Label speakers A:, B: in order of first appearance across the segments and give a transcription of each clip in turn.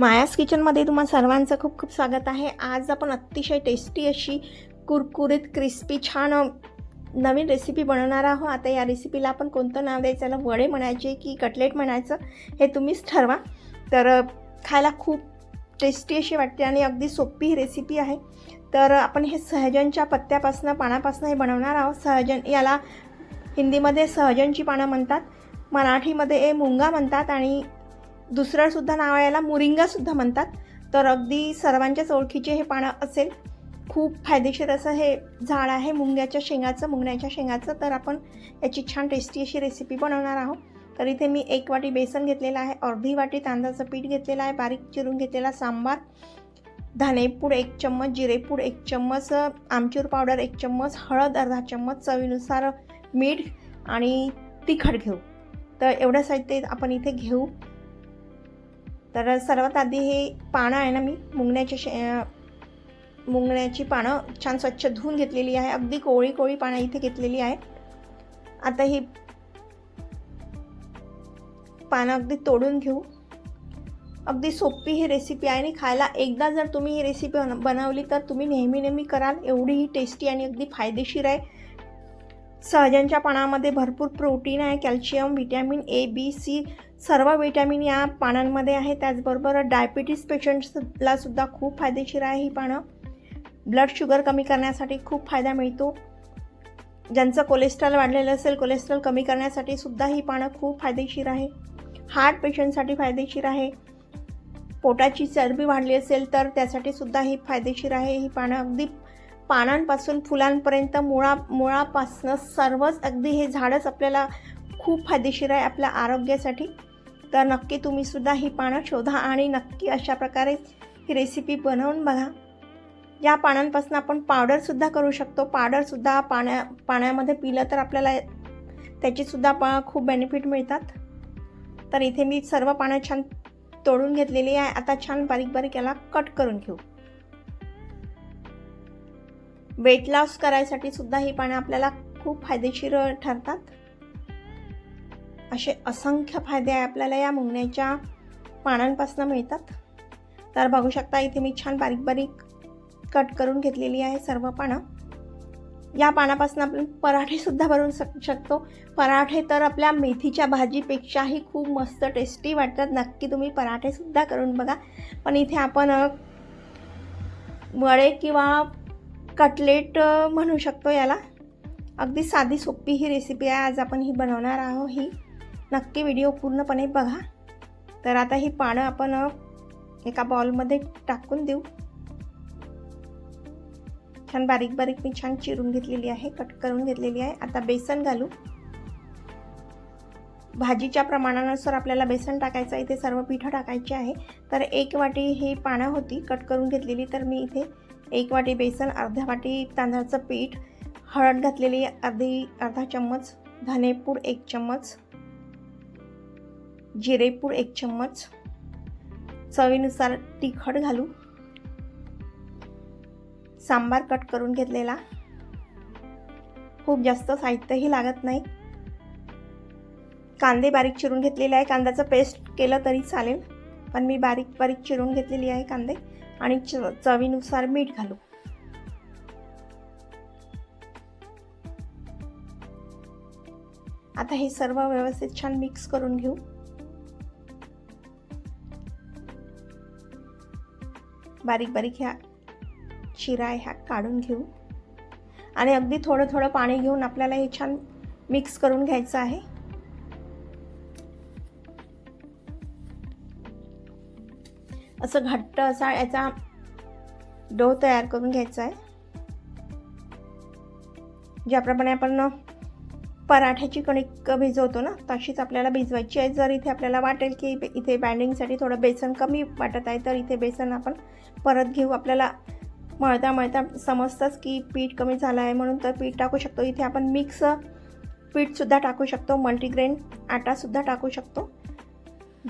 A: मायास किचनमध्ये तुम्हा सर्वांचं खूप खूप स्वागत आहे. आज आपण अतिशय टेस्टी अशी कुरकुरीत क्रिस्पी छान नवीन रेसिपी बनवणार आहोत. आता या रेसिपीला आपण कोणतं नाव द्यायचं? याला वडे म्हणायचे की कटलेट म्हणायचं? हे तुम्हीच ठरवा. तर खायला खूप टेस्टी अशी वाटते आणि अगदी सोपी ही रेसिपी आहे. तर आपण हे सहजनच्या पत्त्यापासनं पानापासनं हे बनवणार आहोत. सहजन याला हिंदीमध्ये सहजनची पानं म्हणतात. मराठीमध्ये हे मुंगा म्हणतात आणि दुसरं सुद्धा नाव याला मुरिंगासुद्धा म्हणतात. तर अगदी सर्वांच्याच ओळखीचे हे पानं असेल. खूप फायदेशीर असं हे झाड आहे. मुंग्याच्या शेंगाचं मुंगण्याच्या शेंगाचं. तर आपण याची छान टेस्टी अशी रेसिपी बनवणार आहोत. तर इथे मी एक वाटी बेसन घेतलेलं आहे. अर्धी वाटी तांदळाचं पीठ घेतलेलं आहे. बारीक चिरून घेतलेला सांबार. धनेपूड एक चम्मच जिरेपूड एक चम्मच आमचूर पावडर एक चम्मच हळद अर्धा चम्मच चवीनुसार मीठ आणि तिखट घेऊ. तर एवढं साहित्य आपण इथे घेऊ. तर सर्वात आधी हे पानं आहे ना मी मुंगण्याच्या शे मुंगण्याची पानं छान स्वच्छ धुवून घेतलेली आहे. अगदी कोळी कोळी पानं इथे घेतलेली आहे आता ही पानं अगदी तोडून घेऊ. अगदी सोपी ही रेसिपी आहे आणि खायला एकदा जर तुम्ही ही रेसिपी बन बनवली तर तुम्ही नेहमी नेहमी कराल. एवढी ही टेस्टी आणि अगदी फायदेशीर आहे. सहजनच्या पानामध्ये भरपूर प्रोटीन आहे calcium vitamin A B C सर्व विटॅमिन या पानांमध्ये आहे. त्याचबरोबर डायबिटीस पेशंट्सला सुद्धा खूप फायदेशीर आहे ही पानं. ब्लड शुगर कमी करण्यासाठी खूप फायदा मिळतो. ज्यांचं कोलेस्ट्रॉल वाढलेलं असेल कोलेस्ट्रॉल कमी करण्यासाठी सुद्धा ही पानं खूप फायदेशीर आहे. हार्ट पेशंटसाठी फायदेशीर आहे. पोटाची चरबी वाढली असेल तर त्यासाठी सुद्धा ही फायदेशीर आहे. ही पानं अगदी पानांपासून फुलांपर्यंत मुळा मुळापासनं सर्वच अगदी हे झाडच आपल्याला खूप फायदेशीर आहे आपल्या आरोग्यासाठी. तर नक्की तुम्ही सुद्धा ही पानं शोधा आणि नक्की अशा प्रकारे ही रेसिपी बनवून बघा. या पानांपासून आपण पावडरसुद्धा करू शकतो. पावडरसुद्धा पाण्या पाण्यामध्ये पिलं तर आपल्याला त्याचीसुद्धा पा खूप बेनिफिट मिळतात. तर इथे मी सर्व पानं छान तोडून घेतलेली आहे. आता छान बारीक बारीक याला कट करून घेऊ. वेट लॉस करायसाठी सुद्धा ही पानं आपल्याला खूप फायदेशीर ठरतात. असे असंख्य फायदे आहे आपल्याला या मुंगण्याच्या पानांपासून मिळतात. तर बघू शकता इथे मी छान बारीक बारीक कट करून घेतलेली आहे सर्व पानं. या पानापासून आपण पराठेसुद्धा बनवू शक शकतो. पराठे तर आपल्या मेथीच्या भाजीपेक्षाही खूप मस्त टेस्टी वाटतात. नक्की तुम्ही पराठेसुद्धा करून बघा. पण इथे आपण वडे किंवा कटलेट म्हणू शकतो याला. अगदी साधी सोपी ही रेसिपी आहे. आज आपण ही बनवणार आहोत ही. नक्की व्हिडिओ पूर्णपणे बघा. तर आता ही पानं आपण एका बॉलमध्ये टाकून देऊ. छान बारीक बारीक मी छान चिरून घेतलेली आहे कट करून घेतलेली आहे. आता बेसन घालू. भाजीच्या प्रमाणानुसार आपल्याला बेसन टाकायचं इथे सर्व पिठं टाकायची आहे. तर एक वाटी ही पानं होती कट करून घेतलेली. तर मी इथे एक वाटी बेसन अर्ध्या वाटी तांदळाचं पीठ हळद घातलेली अर्धी अर्धा चम्मच धनेपूड एक चम्मच जिरेपूड एक चम्मच चवीनुसार तिखट घालू सांबार कट करून घेतलेला. खूप जास्त साहित्यही लागत नाही. कांदे बारीक चिरून घेतलेले आहे. कांद्याचं पेस्ट केलं तरी चालेल पण मी बारीक बारीक चिरून घेतलेली आहे कांदे आणि च चवीनुसार मीठ घालू. आता हे सर्व व्यवस्थित छान मिक्स करून घेऊ. बारीक बारीक ह्या शिरा ह्या काढून घेऊ. आणि अगदी थोडं थोडं पाणी घेऊन आपल्याला हे छान मिक्स करून घ्यायचं आहे. असं घट्ट असा याचा डो तयार करून घ्यायचा आहे. ज्याप्रमाणे आपण पराठ्याची कणिक भिजवतो ना तशीच आपल्याला भिजवायची आहे. जर इथे आपल्याला वाटेल की इथे बँडिंगसाठी थोडं बेसन कमी वाटत आहे तर इथे बेसन आपण परत घेऊ. आपल्याला मळता मळता समजतंच की पीठ कमी झालं आहे म्हणून तर पीठ टाकू शकतो. इथे आपण मिक्स पीठसुद्धा टाकू शकतो मल्टीग्रेन आटासुद्धा टाकू शकतो.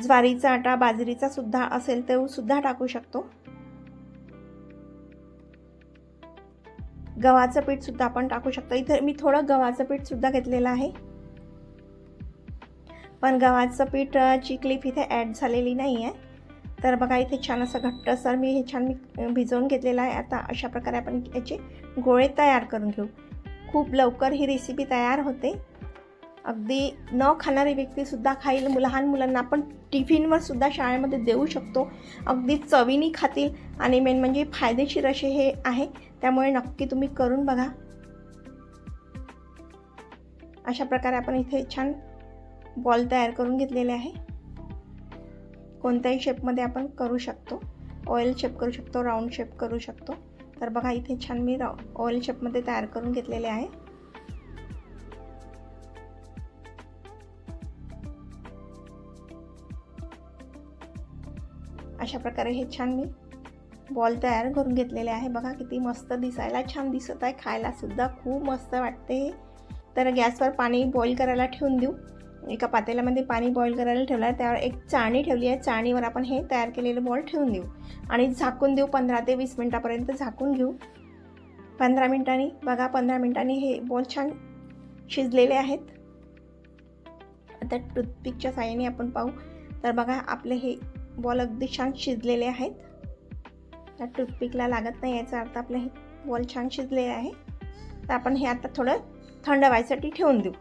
A: ज्वारीचा आटा बाजरीचा सुद्धा असेल तो सुद्धा टाकू शकतो. गव्हाचं पीठसुद्धा आपण टाकू शकतो. इथे मी थोडं गव्हाचं पीठसुद्धा घेतलेलं आहे. पण गव्हाचं पीठ ची क्लिप इथे ॲड झालेली नाही आहे तर बघा इथे छान असं घट्टसर मी हे छान मी भिजवून घेतलेलं आहे. आता अशा प्रकारे आपण याचे गोळे तयार करून घेऊ. खूप लवकर ही रेसिपी तयार होते. अगदी न खाणारी व्यक्तीसुद्धा खाईल लहान मुलांना आपण टिफिनवर सुद्धा शाळेमध्ये देऊ शकतो. अगदी चवीनी खातील आणि मेन म्हणजे फायदेशीर असे हे आहे. त्यामुळे नक्की तुम्ही करून बघा. अशा प्रकारे आपण इथे छान बॉल तयार करून घेतलेले आहे. कोणत्याही शेपमध्ये आपण करू शकतो. ऑइल शेप करू शकतो राऊंड शेप करू शकतो. तर बघा इथे छान मी राव ऑइल शेपमध्ये तयार करून घेतलेले आहे. अशा प्रकारे हे छान मी बॉल तयार करून घेतलेले आहे. बघा किती मस्त दिसायला छान दिसत आहे. खायलासुद्धा खूप मस्त वाटते. तर गॅसवर पाणी बॉईल करायला ठेवून देऊ. एका पातेल्यामध्ये पाणी बॉईल करायला ठेवलं आहे त्यावर एक चाणी ठेवली आहे. चाणीवर आपण हे तयार केलेले बॉल ठेवून देऊ. आणि झाकून देऊ पंधरा ते वीस मिनटापर्यंत झाकून घेऊ. पंधरा मिनटांनी बघा पंधरा मिनटांनी हे बॉल छान शिजलेले आहेत. आता टूथपिकच्या साह्याने आपण पाहू. तर बघा आपले हे बॉल अगदी छान शिजलेले आहेत. त्या टूथपिकला लागत नाही याचा अर्थ आपले हे बॉल छान शिजलेले आहे. तर आपण हे आता थोडं थंड व्हायसाठी ठेवून देऊ.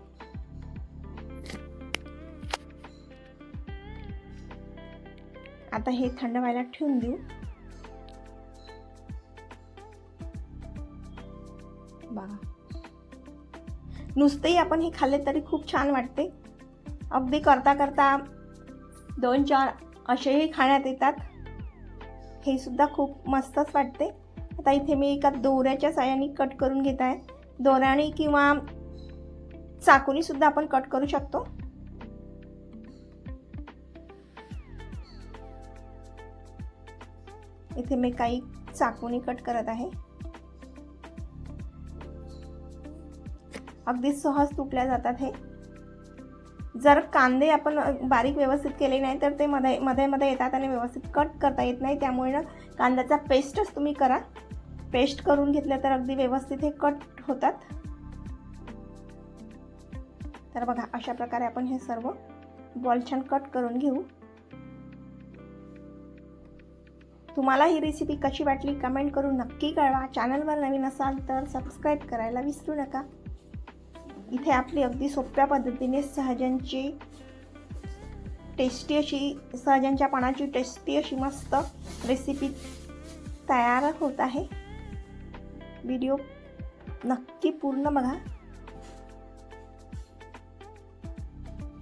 A: आता हे थंड व्हायला ठेवून देऊ. बघा. नुसतेही आपण हे खाल्ले तरी खूप छान वाटते. अगदी करता करता दोन चार असेही खाण्यात येतात. हे सुद्धा खूप मस्तच वाटते. आता इथे मी एका दोऱ्याच्या साह्याने कट करून घेत आहे. दोऱ्याने किंवा चाकूनी सुद्धा आपण कट करू शकतो. इथे मी काही चाकूनी कट करत आहे. अगदी सहज तुटल्या जातात हे. जर कांदे आपण बारीक व्यवस्थित केले नाही तर ते मध्ये मध्ये मध्ये येतात आणि व्यवस्थित कट करता येत नाही. त्यामुळे ना कांद्याचा पेस्टच तुम्ही करा. पेस्ट करून घेतलं तर अगदी व्यवस्थित हे कट होतात. तर बघा अशा प्रकारे आपण हे सर्व बॉल छान कट करून घेऊ. तुम्हाला ही रेसिपी कशी वाटली कमेंट करून नक्की कळवा. चॅनलवर नवीन असाल तर सबस्क्राईब करायला विसरू नका. इथे आपली अगदी सोप्या पद्धतीने सहजांची टेस्टी अशी सहजांच्या पानाची टेस्टी अशी मस्त रेसिपी तयार होत आहे. व्हिडिओ नक्की पूर्ण बघा.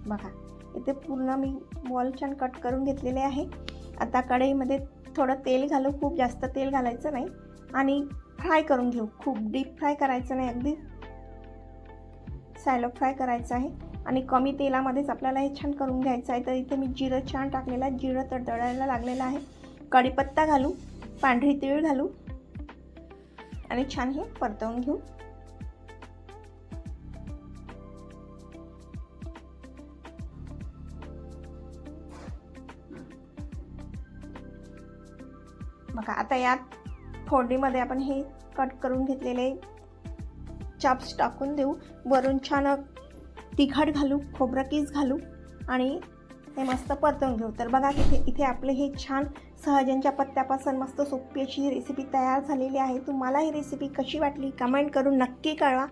A: बघा इथे पूर्ण मी बॉल छान कट करून घेतलेले आहे. आता कढईमध्ये थोडं तेल घालू खूप जास्त तेल घालायचं नाही. आणि फ्राय करून घेऊ खूप डीप फ्राय करायचं नाही अगदी सॅलड फ्राय करायचं आहे. आणि कमी तेलामध्येच आपल्याला हे छान करून घ्यायचं आहे. तर इथे मी जिरं छान टाकलेलं आहे. जिरं तर दळायला लागलेलं आहे. कढीपत्ता घालू. पांढरी तीळ घालू. आणि छान हे परतवून घेऊ. बघा आता यात फोडणीमध्ये आपण हे कट करून घेतलेले चाप्स टाकून देऊ. वरून छान तिखट घालू खोबरं कीस घालू आणि ते मस्त परतून घेऊ. तर बघा इथे इथे आपले हे छान सहजनच्या पत्त्यापासून मस्त सोपी अशी ही रेसिपी तयार झालेली आहे. तुम्हाला ही रेसिपी कशी वाटली कमेंट करून नक्की कळवा.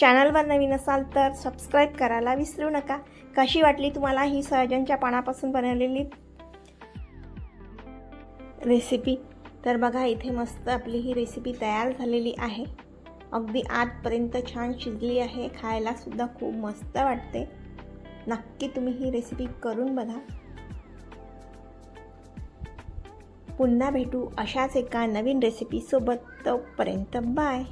A: चॅनलवर नवीन असाल तर सबस्क्राईब करायला विसरू नका. कशी वाटली तुम्हाला ही सहजनच्या पानापासून बनवलेली रेसिपी तर बघा इथे मस्त आपली ही रेसिपी तयार झालेली आहे. अगदी आतपर्यंत छान शिजली आहे. खायलासुद्धा खूप मस्त वाटते. नक्की तुम्ही ही रेसिपी करून बघा. पुन्हा भेटू अशाच एका नवीन रेसिपीसोबत तोपर्यंत बाय